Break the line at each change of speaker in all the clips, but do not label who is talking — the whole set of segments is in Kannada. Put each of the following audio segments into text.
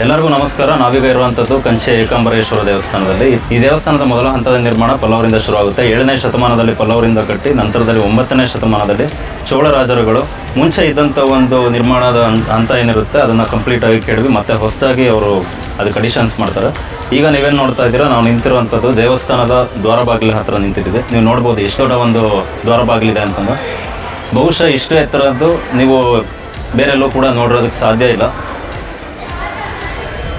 ಎಲ್ಲರಿಗೂ ನಮಸ್ಕಾರ. ನಾವೀಗ ಇರುವಂಥದ್ದು ಕಂಚೆ ಏಕಾಂಬರೇಶ್ವರ ದೇವಸ್ಥಾನದಲ್ಲಿ. ಈ ದೇವಸ್ಥಾನದ ಮೊದಲ ಹಂತದ ನಿರ್ಮಾಣ ಪಲ್ಲವರಿಂದ ಶುರುವಾಗುತ್ತೆ ಏಳನೇ ಶತಮಾನದಲ್ಲಿ ಪಲ್ಲವರಿಂದ ಕಟ್ಟಿ, ನಂತರದಲ್ಲಿ ಒಂಬತ್ತನೇ ಶತಮಾನದಲ್ಲಿ ಚೋಳರಾಜರುಗಳು. ಮುಂಚೆ ಇದ್ದಂಥ ಒಂದು ನಿರ್ಮಾಣದ ಹಂತ- ಏನಿರುತ್ತೆ, ಅದನ್ನು ಕಂಪ್ಲೀಟ್ ಆಗಿ ಕೆಡವಿ ಮತ್ತೆ ಹೊಸದಾಗಿ ಅವರು ಅದಕ್ಕೆ ಅಡಿಷನ್ಸ್ ಮಾಡ್ತಾರೆ. ಈಗ ನೀವೇನು ನೋಡ್ತಾ ಇದ್ದೀರಾ, ನಾವು ನಿಂತಿರುವಂಥದ್ದು ದೇವಸ್ಥಾನದ ದ್ವಾರ ಬಾಗಿಲ ಹತ್ರ ನಿಂತಿದ್ದೀವಿ. ನೀವು ನೋಡ್ಬೋದು ಎಷ್ಟು ದೊಡ್ಡ ಒಂದು ದ್ವಾರ ಬಾಗಿಲಿದೆ ಅಂತಂದ್ರೆ. ಬಹುಶಃ ಇಷ್ಟು ಎತ್ತರದ್ದು ನೀವು ಬೇರೆಲ್ಲೂ ಕೂಡ ನೋಡಿರೋದಕ್ಕೆ ಸಾಧ್ಯ ಇಲ್ಲ.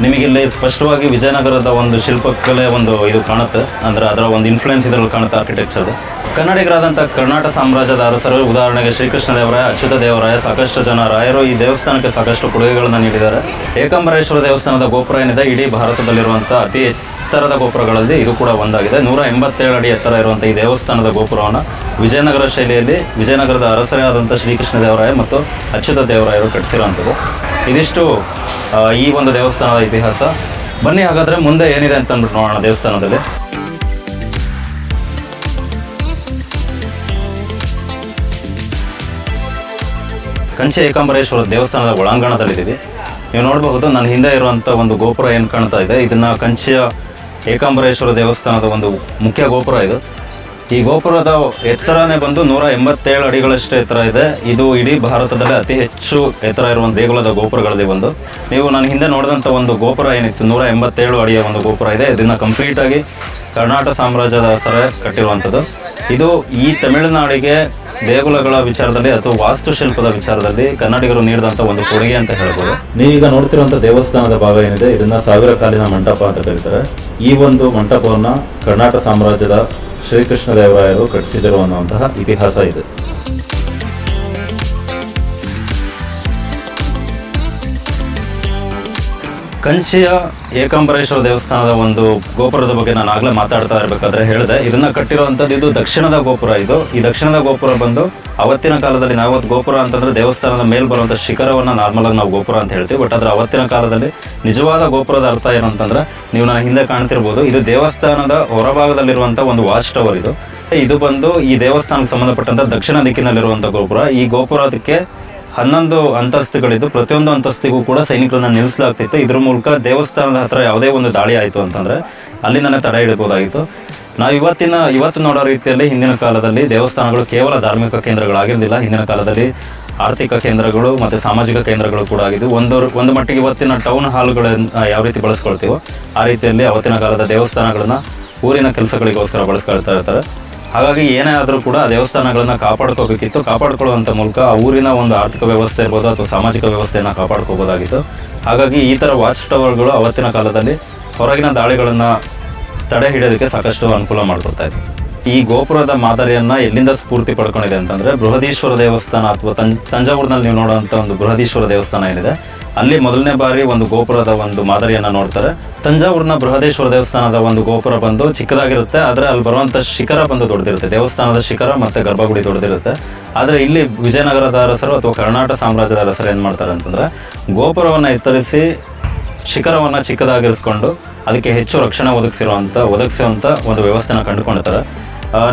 ನಿಮಗಿಲ್ಲಿ ಸ್ಪಷ್ಟವಾಗಿ ವಿಜಯನಗರದ ಒಂದು ಶಿಲ್ಪಕಲೆ ಒಂದು ಇದು ಕಾಣುತ್ತೆ. ಅಂದ್ರೆ ಅದರ ಒಂದು ಇನ್ಫ್ಲುಯೆನ್ಸ್ ಇದರಲ್ಲಿ ಕಾಣುತ್ತೆ ಆರ್ಕಿಟೆಕ್ಚರ್ ಕನ್ನಡಿಗರಾದಂಥ ಕರ್ನಾಟಕ ಸಾಮ್ರಾಜ್ಯದ ಅರಸರು, ಉದಾಹರಣೆಗೆ ಶ್ರೀಕೃಷ್ಣ ದೇವರಾಯ ಅಚ್ಯುತ ದೇವರಾಯ ಸಾಕಷ್ಟು ಜನ ರಾಯರು ಈ ದೇವಸ್ಥಾನಕ್ಕೆ ಸಾಕಷ್ಟು ಕೊಡುಗೆಗಳನ್ನು ನೀಡಿದ್ದಾರೆ. ಏಕಾಂಬರೇಶ್ವರ ದೇವಸ್ಥಾನದ ಗೋಪುರ ಏನಿದೆ? ಇಡೀ ಭಾರತದಲ್ಲಿರುವಂಥ ಅತಿ ಎತ್ತರದ ಗೋಪುರಗಳಲ್ಲಿ ಇದು ಕೂಡ ಒಂದಾಗಿದೆ. ನೂರ ಎಂಬತ್ತೇಳು ಅಡಿ ಎತ್ತರ ಇರುವಂಥ ಈ ದೇವಸ್ಥಾನದ ಗೋಪುರವನ್ನು ವಿಜಯನಗರ ಶೈಲಿಯಲ್ಲಿ ವಿಜಯನಗರದ ಅರಸರೇ ಆದಂಥ ಶ್ರೀಕೃಷ್ಣ ದೇವರಾಯ ಮತ್ತು ಅಚ್ಯುತ ದೇವರಾಯರು ಕಟ್ಟಿಸಿರುವಂಥದ್ದು ಇದಿಷ್ಟು ಈ ಒಂದು ದೇವಸ್ಥಾನದ ಇತಿಹಾಸ. ಬನ್ನಿ ಹಾಗಾದ್ರೆ ಮುಂದೆ ಏನಿದೆ ಅಂತ ಅಂದ್ಬಿಟ್ಟು ನೋಡೋಣ ದೇವಸ್ಥಾನದಲ್ಲಿ. ಕಂಚಿ ಏಕಾಂಬರೇಶ್ವರ ದೇವಸ್ಥಾನದ ಒಳಾಂಗಣದಲ್ಲಿದ್ದೀವಿ. ನೀವು ನೋಡಬಹುದು ನನ್ನ ಹಿಂದೆ ಇರುವಂಥ ಒಂದು ಗೋಪುರ ಏನು ಕಾಣ್ತಾ ಇದೆ. ಇದನ್ನ ಕಂಚಿಯ ಏಕಾಂಬರೇಶ್ವರ ದೇವಸ್ಥಾನದ ಒಂದು ಮುಖ್ಯ ಗೋಪುರ ಇದು. ಈ ಗೋಪುರದ ಎತ್ತರನೇ ಬಂದು ನೂರ ಎಂಬತ್ತೇಳು ಅಡಿಗಳಷ್ಟು ಎತ್ತರ ಇದೆ. ಇದು ಇಡೀ ಭಾರತದಲ್ಲೇ ಅತಿ ಹೆಚ್ಚು ಎತ್ತರ ಇರುವಂಥ ದೇಗುಲದ ಗೋಪುರಗಳಲ್ಲಿ ಒಂದು. ನೀವು ನಾನು ಹಿಂದೆ ನೋಡಿದಂಥ ಒಂದು ಗೋಪುರ ಏನಿತ್ತು, ನೂರ ಎಂಬತ್ತೇಳು ಅಡಿಯ ಒಂದು ಗೋಪುರ ಇದೆ. ಇದನ್ನು ಕಂಪ್ಲೀಟಾಗಿ ಕರ್ನಾಟಕ ಸಾಮ್ರಾಜ್ಯದ ಸರ ಕಟ್ಟಿರುವಂಥದ್ದು ಇದು ಈ ತಮಿಳುನಾಡಿಗೆ ದೇಗುಲಗಳ ವಿಚಾರದಲ್ಲಿ ಅಥವಾ ವಾಸ್ತುಶಿಲ್ಪದ ವಿಚಾರದಲ್ಲಿ ಕನ್ನಡಿಗರು ನೀಡಿದಂಥ ಒಂದು ಕೊಡುಗೆ ಅಂತ ಹೇಳ್ಬೋದು. ಈಗ ನೋಡ್ತಿರುವಂಥ ದೇವಸ್ಥಾನದ ಭಾಗ ಏನಿದೆ, ಇದನ್ನ ಸಾವಿರ ಕಾಲಿನ ಮಂಟಪ ಅಂತ ಕರೀತಾರೆ. ಈ ಒಂದು ಮಂಟಪವನ್ನ ಕರ್ನಾಟಕ ಸಾಮ್ರಾಜ್ಯದ ಶ್ರೀಕೃಷ್ಣ ದೇವರಾಯರು ಕಟ್ಟಿಸಿದರು ಅನ್ನುವಂತಹ ಇತಿಹಾಸ ಇದೆ. ಕಂಚಿಯ ಏಕಾಂಬರೇಶ್ವರ ದೇವಸ್ಥಾನದ ಒಂದು ಗೋಪುರದ ಬಗ್ಗೆ ನಾನು ಆಗಲೇ ಮಾತಾಡ್ತಾ ಇರಬೇಕಾದ್ರೆ ಹೇಳಿದೆ. ಇದನ್ನ ಕಟ್ಟಿರುವಂಥದ್ದು ಇದು ದಕ್ಷಿಣದ ಗೋಪುರ ಇದು. ಈ ದಕ್ಷಿಣದ ಗೋಪುರ ಬಂದು ಅವತ್ತಿನ ಕಾಲದಲ್ಲಿ ನಾವು ಗೋಪುರ ಅಂತಂದ್ರೆ ದೇವಸ್ಥಾನದ ಮೇಲೆ ಶಿಖರವನ್ನ ನಾರ್ಮಲ್ ಆಗಿ ನಾವು ಗೋಪುರ ಅಂತ ಹೇಳ್ತೀವಿ. ಬಟ್ ಆದ್ರೆ ಅವತ್ತಿನ ಕಾಲದಲ್ಲಿ ನಿಜವಾದ ಗೋಪುರದ ಅರ್ಥ ಏನು ಅಂತಂದ್ರೆ ನೀವು ನಾನು ಹಿಂದೆ ಕಾಣ್ತಿರ್ಬೋದು. ಇದು ದೇವಸ್ಥಾನದ ಹೊರಭಾಗದಲ್ಲಿರುವಂಥ ಒಂದು ವಾಚ್ ಟವರ್ ಇದು. ಇದು ಬಂದು ಈ ದೇವಸ್ಥಾನಕ್ಕೆ ಸಂಬಂಧಪಟ್ಟಂತ ದಕ್ಷಿಣ ದಿಕ್ಕಿನಲ್ಲಿರುವಂಥ ಗೋಪುರ. ಈ ಗೋಪುರದಕ್ಕೆ ಹನ್ನೊಂದು ಅಂತಸ್ತುಗಳಿದ್ದು ಪ್ರತಿಯೊಂದು ಅಂತಸ್ತಿಗೂ ಕೂಡ ಸೈನಿಕರನ್ನ ನಿಲ್ಲಿಸಲಾಗ್ತಿತ್ತು. ಇದ್ರ ಮೂಲಕ ದೇವಸ್ಥಾನದ ಹತ್ರ ಯಾವುದೇ ಒಂದು ದಾಳಿ ಆಯಿತು ಅಂತಂದ್ರೆ ಅಲ್ಲಿಂದನೇ ತಡೆ ಹಿಡಬಹುದಾಗಿತ್ತು ನಾವು ಇವತ್ತಿನ, ಇವತ್ತು ನೋಡೋ ರೀತಿಯಲ್ಲಿ ಹಿಂದಿನ ಕಾಲದಲ್ಲಿ ದೇವಸ್ಥಾನಗಳು ಕೇವಲ ಧಾರ್ಮಿಕ ಕೇಂದ್ರಗಳಾಗಿರಲಿಲ್ಲ. ಹಿಂದಿನ ಕಾಲದಲ್ಲಿ ಆರ್ಥಿಕ ಕೇಂದ್ರಗಳು ಮತ್ತು ಸಾಮಾಜಿಕ ಕೇಂದ್ರಗಳು ಕೂಡ ಆಗಿದ್ದು, ಒಂದು ಒಂದು ಮಟ್ಟಿಗೆ ಇವತ್ತಿನ ಟೌನ್ ಹಾಲ್ಗಳನ್ನ ಯಾವ ರೀತಿ ಬಳಸ್ಕೊಳ್ತೀವೋ ಆ ರೀತಿಯಲ್ಲಿ ಅವತ್ತಿನ ಕಾಲದ ದೇವಸ್ಥಾನಗಳನ್ನ ಊರಿನ ಕೆಲಸಗಳಿಗೋಸ್ಕರ ಬಳಸ್ಕೊಳ್ತಾ ಇರ್ತಾರೆ. ಹಾಗಾಗಿ ಏನೇ ಆದರೂ ಕೂಡ ದೇವಸ್ಥಾನಗಳನ್ನು ಕಾಪಾಡ್ಕೋಬೇಕಿತ್ತು. ಕಾಪಾಡ್ಕೊಳ್ಳುವಂಥ ಮೂಲಕ ಆ ಊರಿನ ಒಂದು ಆರ್ಥಿಕ ವ್ಯವಸ್ಥೆ ಇರ್ಬೋದು ಅಥವಾ ಸಾಮಾಜಿಕ ವ್ಯವಸ್ಥೆಯನ್ನು ಕಾಪಾಡ್ಕೋಬೋದಾಗಿತ್ತು. ಹಾಗಾಗಿ ಈ ಥರ ವಾಚ್ ಟವರ್ಗಳು ಅವತ್ತಿನ ಕಾಲದಲ್ಲಿ ಹೊರಗಿನ ದಾಳಿಗಳನ್ನು ತಡೆ ಹಿಡಿಯೋದಕ್ಕೆ ಸಾಕಷ್ಟು ಅನುಕೂಲ ಮಾಡಿಕೊಡ್ತಾ ಇತ್ತು ಈ ಗೋಪುರದ ಮಾದರಿಯನ್ನು ಎಲ್ಲಿಂದ ಸ್ಫೂರ್ತಿ ಪಡ್ಕೊಂಡಿದೆ ಅಂತಂದರೆ ಬೃಹದೀಶ್ವರ ದೇವಸ್ಥಾನ ಅಥವಾ ತಂಜಾವೂರಿನಲ್ಲಿ ನೀವು ನೋಡುವಂಥ ಒಂದು ಬೃಹದೀಶ್ವರ ದೇವಸ್ಥಾನ ಏನಿದೆ ಅಲ್ಲಿ ಮೊದಲನೇ ಬಾರಿ ಒಂದು ಗೋಪುರದ ಒಂದು ಮಾದರಿಯನ್ನ ನೋಡ್ತಾರೆ. ತಂಜಾವೂರಿನ ಬೃಹದೇಶ್ವರ ದೇವಸ್ಥಾನದ ಒಂದು ಗೋಪುರ ಬಂದು ಚಿಕ್ಕದಾಗಿರುತ್ತೆ. ಆದರೆ ಅಲ್ಲಿ ಬರುವಂತ ಶಿಖರ ಬಂದು ದೊಡ್ಡದಿರುತ್ತೆ. ದೇವಸ್ಥಾನದ ಶಿಖರ ಮತ್ತೆ ಗರ್ಭಗುಡಿ ದೊಡ್ಡದಿರುತ್ತೆ. ಆದರೆ ಇಲ್ಲಿ ವಿಜಯನಗರದ ಅರಸರು ಅಥವಾ ಕರ್ನಾಟಕ ಸಾಮ್ರಾಜ್ಯದ ಅರಸರು ಏನು ಮಾಡ್ತಾರೆ ಅಂತಂದ್ರೆ ಗೋಪುರವನ್ನ ಎತ್ತರಿಸಿ ಶಿಖರವನ್ನ ಚಿಕ್ಕದಾಗಿರಿಸ್ಕೊಂಡು ಅದಕ್ಕೆ ಹೆಚ್ಚು ರಕ್ಷಣೆ ಒದಗಿಸಿರುವಂಥ ಒದಗಿಸುವಂತ ಒಂದು ವ್ಯವಸ್ಥೆನ ಕಂಡುಕೊಂಡಿರ್ತಾರೆ.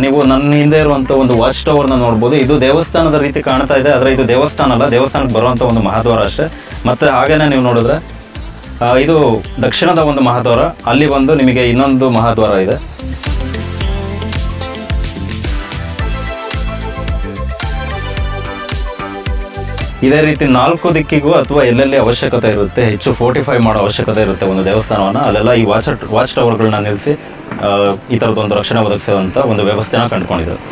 ನೀವು ನನ್ನ ಹಿಂದೆ ಇರುವಂಥ ಒಂದು ವಾಚ್ ಟವರ್ನ ನೋಡ್ಬೋದು. ಇದು ದೇವಸ್ಥಾನದ ರೀತಿ ಕಾಣ್ತಾ ಇದೆ. ಆದರೆ ಇದು ದೇವಸ್ಥಾನ ಅಲ್ಲ. ದೇವಸ್ಥಾನಕ್ಕೆ ಬರುವಂಥ ಒಂದು ಮಹಾದ್ವಾರ ಅಷ್ಟೇ. ಮತ್ತೆ ಹಾಗೇನೆ ನೀವು ನೋಡಿದ್ರೆ ಇದು ದಕ್ಷಿಣದ ಒಂದು ಮಹಾದ್ವಾರ, ಅಲ್ಲಿ ಬಂದು ನಿಮಗೆ ಇನ್ನೊಂದು ಮಹಾದ್ವಾರ ಇದೆ. ಇದೇ ರೀತಿ ನಾಲ್ಕು ದಿಕ್ಕಿಗೂ ಅಥವಾ ಎಲ್ಲೆಲ್ಲಿ ಅವಶ್ಯಕತೆ ಇರುತ್ತೆ, ಹೆಚ್ಚು ಫೋರ್ಟಿಫೈ ಮಾಡೋ ಅವಶ್ಯಕತೆ ಇರುತ್ತೆ ಒಂದು ದೇವಸ್ಥಾನವನ್ನು, ಅಲ್ಲೆಲ್ಲ ಈ ವಾಚ್ ವಾಚ್ ಟವರ್ಗಳನ್ನ ನಿಲ್ಲಿಸಿ ಈ ಥರದೊಂದು ರಕ್ಷಣೆ ಒದಗಿಸುವಂಥ ಒಂದು ವ್ಯವಸ್ಥೆನ ಕಂಡುಕೊಂಡಿದ್ದಾರೆ.